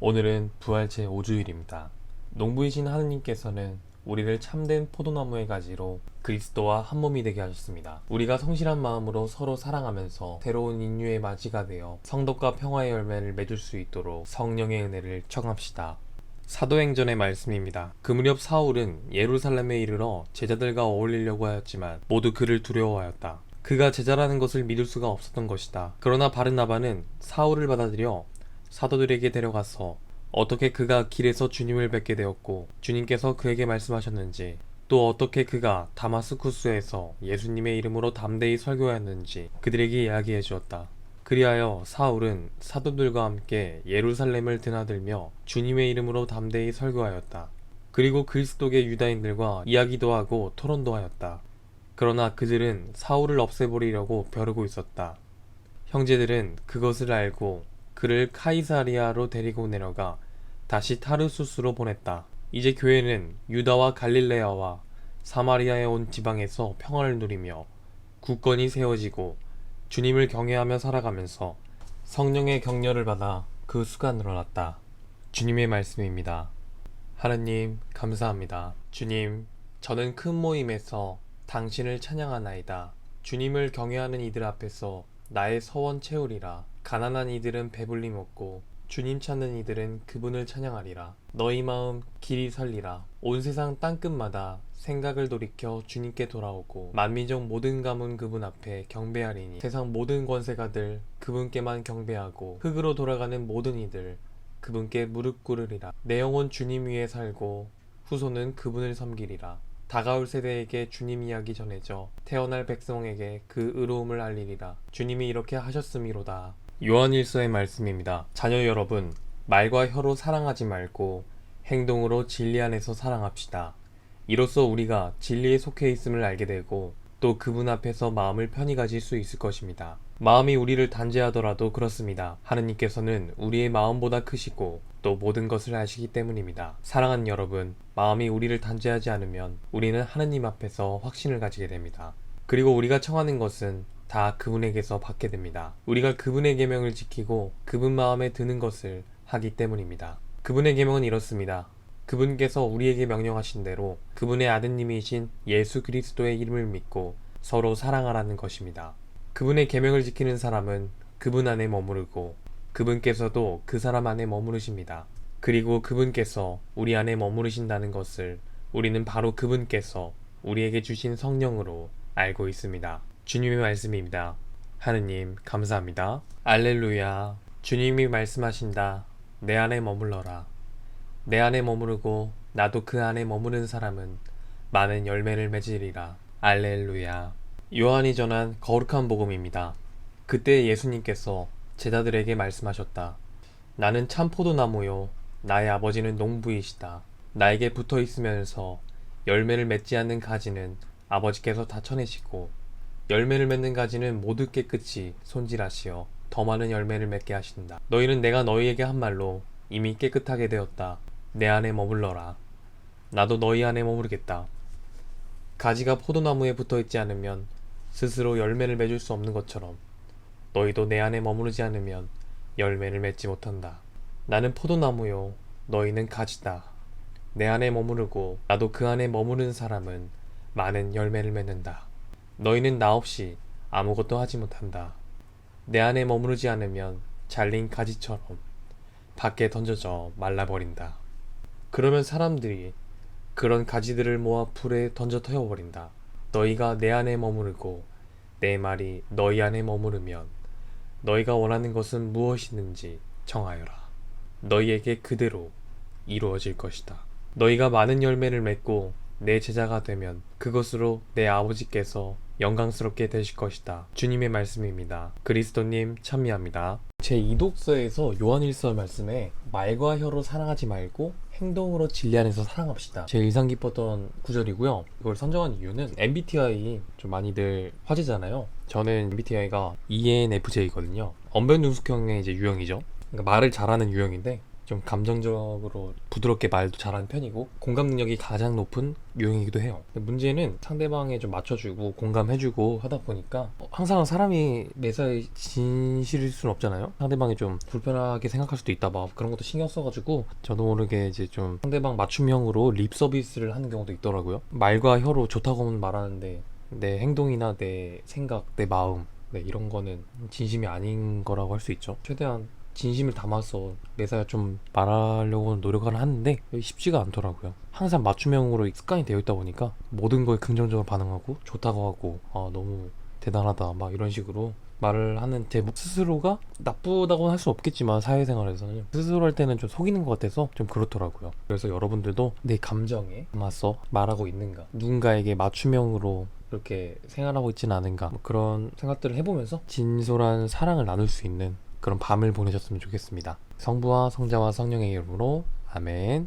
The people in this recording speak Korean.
오늘은 부활 제 5주일입니다. 농부이신 하느님께서는 우리를 참된 포도나무의 가지로 그리스도와 한 몸이 되게 하셨습니다. 우리가 성실한 마음으로 서로 사랑하면서 새로운 인류의 맞이가 되어 성덕과 평화의 열매를 맺을 수 있도록 성령의 은혜를 청합시다. 사도행전의 말씀입니다. 그 무렵 사울은 예루살렘에 이르러 제자들과 어울리려고 하였지만 모두 그를 두려워하였다. 그가 제자라는 것을 믿을 수가 없었던 것이다. 그러나 바른나바는 사울을 받아들여 사도들에게 데려가서 어떻게 그가 길에서 주님을 뵙게 되었고 주님께서 그에게 말씀하셨는지 또 어떻게 그가 다마스쿠스에서 예수님의 이름으로 담대히 설교하였는지 그들에게 이야기해 주었다. 그리하여 사울은 사도들과 함께 예루살렘을 드나들며 주님의 이름으로 담대히 설교하였다. 그리고 그리스도계 유다인들과 이야기도 하고 토론도 하였다. 그러나 그들은 사울을 없애버리려고 벼르고 있었다. 형제들은 그것을 알고 그를 카이사리아로 데리고 내려가 다시 타르수스로 보냈다. 이제 교회는 유다와 갈릴레아와 사마리아에 온 지방에서 평화를 누리며 굳건히 세워지고 주님을 경외하며 살아가면서 성령의 격려를 받아 그 수가 늘어났다. 주님의 말씀입니다. 하느님, 감사합니다. 주님, 저는 큰 모임에서 당신을 찬양하나이다. 주님을 경외하는 이들 앞에서 나의 서원 채우리라. 가난한 이들은 배불리 먹고 주님 찾는 이들은 그분을 찬양하리라. 너희 마음 길이 설리라. 온 세상 땅끝마다 생각을 돌이켜 주님께 돌아오고 만민족 모든 가문 그분 앞에 경배하리니 세상 모든 권세가들 그분께만 경배하고 흙으로 돌아가는 모든 이들 그분께 무릎 꿇으리라. 내 영혼 주님 위에 살고 후손은 그분을 섬기리라. 다가올 세대에게 주님 이야기 전해져 태어날 백성에게 그 의로움을 알리리라. 주님이 이렇게 하셨음이로다. 요한일서의 말씀입니다. 자녀 여러분, 말과 혀로 사랑하지 말고 행동으로 진리 안에서 사랑합시다. 이로써 우리가 진리에 속해 있음을 알게 되고 또 그분 앞에서 마음을 편히 가질 수 있을 것입니다. 마음이 우리를 단죄하더라도 그렇습니다. 하느님께서는 우리의 마음보다 크시고 또 모든 것을 아시기 때문입니다. 사랑하는 여러분, 마음이 우리를 단죄하지 않으면 우리는 하느님 앞에서 확신을 가지게 됩니다. 그리고 우리가 청하는 것은 다 그분에게서 받게 됩니다. 우리가 그분의 계명을 지키고 그분 마음에 드는 것을 하기 때문입니다. 그분의 계명은 이렇습니다. 그분께서 우리에게 명령하신 대로 그분의 아드님이신 예수 그리스도의 이름을 믿고 서로 사랑하라는 것입니다. 그분의 계명을 지키는 사람은 그분 안에 머무르고 그분께서도 그 사람 안에 머무르십니다. 그리고 그분께서 우리 안에 머무르신다는 것을 우리는 바로 그분께서 우리에게 주신 성령으로 알고 있습니다. 주님의 말씀입니다. 하느님, 감사합니다. 알렐루야. 주님이 말씀하신다. 내 안에 머물러라. 내 안에 머무르고 나도 그 안에 머무는 사람은 많은 열매를 맺으리라. 알렐루야. 요한이 전한 거룩한 복음입니다. 그때 예수님께서 제자들에게 말씀하셨다. 나는 참 포도나무요. 나의 아버지는 농부이시다. 나에게 붙어 있으면서 열매를 맺지 않는 가지는 아버지께서 다 쳐내시고 열매를 맺는 가지는 모두 깨끗이 손질하시어 더 많은 열매를 맺게 하신다. 너희는 내가 너희에게 한 말로 이미 깨끗하게 되었다. 내 안에 머물러라. 나도 너희 안에 머무르겠다. 가지가 포도나무에 붙어 있지 않으면 스스로 열매를 맺을 수 없는 것처럼 너희도 내 안에 머무르지 않으면 열매를 맺지 못한다. 나는 포도나무요. 너희는 가지다. 내 안에 머무르고 나도 그 안에 머무르는 사람은 많은 열매를 맺는다. 너희는 나 없이 아무것도 하지 못한다. 내 안에 머무르지 않으면 잘린 가지처럼 밖에 던져져 말라버린다. 그러면 사람들이 그런 가지들을 모아 불에 던져 태워버린다. 너희가 내 안에 머무르고 내 말이 너희 안에 머무르면 너희가 원하는 것은 무엇이든지 정하여라. 너희에게 그대로 이루어질 것이다. 너희가 많은 열매를 맺고 내 제자가 되면 그것으로 내 아버지께서 영광스럽게 되실 것이다. 주님의 말씀입니다. 그리스도님 참여합니다. 제 이독서에서 요한일서 말씀에 말과 혀로 사랑하지 말고 행동으로 진리 안에서 사랑합시다. 제일 인상 깊었던 구절이고요. 이걸 선정한 이유는 MBTI 좀 많이들 화제잖아요. 저는 MBTI가 ENFJ거든요. 언변 능숙형의 이제 유형이죠. 그러니까 말을 잘하는 유형인데 좀 감정적으로 부드럽게 말도 잘하는 편이고 공감 능력이 가장 높은 유형이기도 해요. 문제는 상대방에 좀 맞춰주고 공감해주고 하다 보니까 어, 항상 사람이 매사에 진실일 수는 없잖아요. 상대방이 좀 불편하게 생각할 수도 있다 막 그런 것도 신경 써가지고 저도 모르게 이제 좀 상대방 맞춤형으로 립 서비스를 하는 경우도 있더라고요. 말과 혀로 좋다고는 말하는데 내 행동이나 내 생각, 내 마음 네, 이런 거는 진심이 아닌 거라고 할 수 있죠. 최대한 진심을 담아서 매사에 좀 말하려고 노력을 하는데 쉽지가 않더라고요. 항상 맞춤형으로 습관이 되어 있다 보니까 모든 거에 긍정적으로 반응하고 좋다고 하고 아 너무 대단하다 막 이런 식으로 말을 하는 제 스스로가 나쁘다고는 할 수 없겠지만 사회생활에서는 스스로 할 때는 좀 속이는 것 같아서 좀 그렇더라고요. 그래서 여러분들도 내 감정에 맞서 말하고 있는가 누군가에게 맞춤형으로 그렇게 생활하고 있지는 않은가 뭐 그런 생각들을 해보면서 진솔한 사랑을 나눌 수 있는 그런 밤을 보내셨으면 좋겠습니다. 성부와 성자와 성령의 이름으로 아멘.